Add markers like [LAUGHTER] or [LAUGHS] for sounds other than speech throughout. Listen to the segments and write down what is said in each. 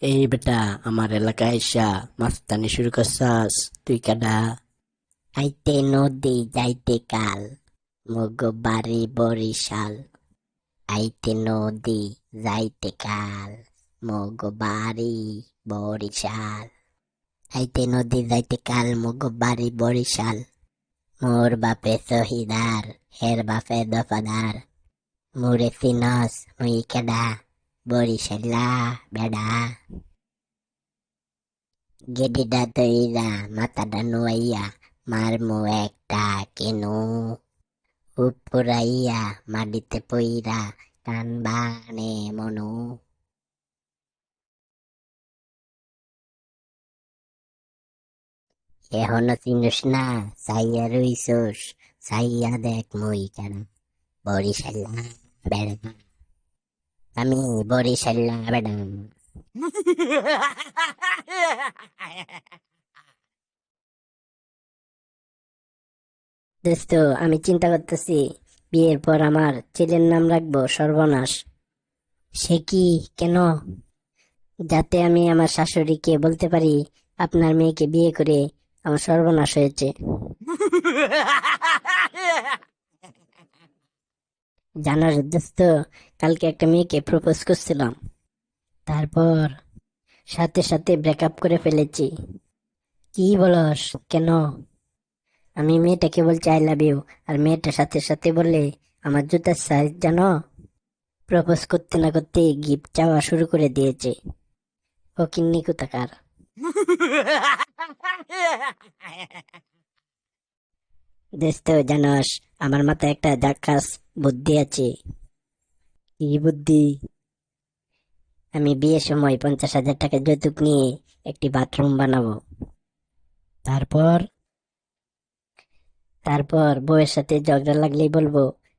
এই বেটা, আমার এলাকায় এসা মাস্তানি শুরু করছাস। তুই কাডা? আইতে নদী, যাইতে কাল। মগ বাড়ি বরিশাল। আইতে নদী, যাইতে কাল। মগ বাড়ি বরিশাল। আইতে নদী, যাইতে কাল, মগ বাড়ি বরিশাল। মোর বাপে শহীদার হের বাপে দফাদার। মুরে সিনস মুই কেডা? বরিশাল্লা বেডা গেডিডা তৈরা মাথাটা নোয়াইয়া মারমু একটা কেনু উপরাইয়া মাটিতে পইরা কান বানে মনু এখনও চিনুস না সাইয়া রইছস সাইয়া দেখ মুই কেন বরিশাল্লা বেড়া আমি বরিশাল্লা বেড়া দোস্ত, আমি চিন্তা করতেছি, বিয়ের পর আমার ছেলের নাম রাখব সর্বনাশ। সে কি, কেন? যাতে আমি আমার শাশুড়িকে বলতে পারি, আপনার মেয়েকে বিয়ে করে আমার সর্বনাশ হয়েছে। জানার দোস্ত কালকে একটা মেয়েকে প্রপোজ করছিলাম। তারপর সাথে সাথে ব্রেকআপ করে ফেলেছি। কি বলস কেন? আমি মেয়েটাকে বলছি আই লাভ ইউ আর মেয়েটার সাথে সাথে বলে আমার জুতার সাইজ জানো? প্রপোজ করতে না করতে গিফট চাওয়া শুরু করে দিয়েছে। ও কিন্নি কোথাকার? [LAUGHS] দোস্ত জানোস আমার মাথায় একটা জাকাস বুদ্ধি আছে। কি বুদ্ধি? আমি বিয়ের সময় পঞ্চাশ হাজার টাকা যৌতুক নিয়ে একটি বাথরুম বানাবো। তারপর? তারপর বউয়ের সাথে ঝগড়া লাগলেই বলব,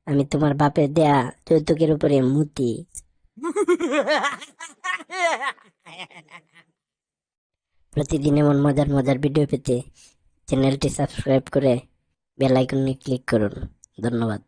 আমি তোমার বাপের দেয়া যৌতুকের উপরে মুতি। প্রতিদিন এমন মজার মজার ভিডিও পেতে চ্যানেলটি সাবস্ক্রাইব করে বেল আইকনে ক্লিক করুন। ধন্যবাদ।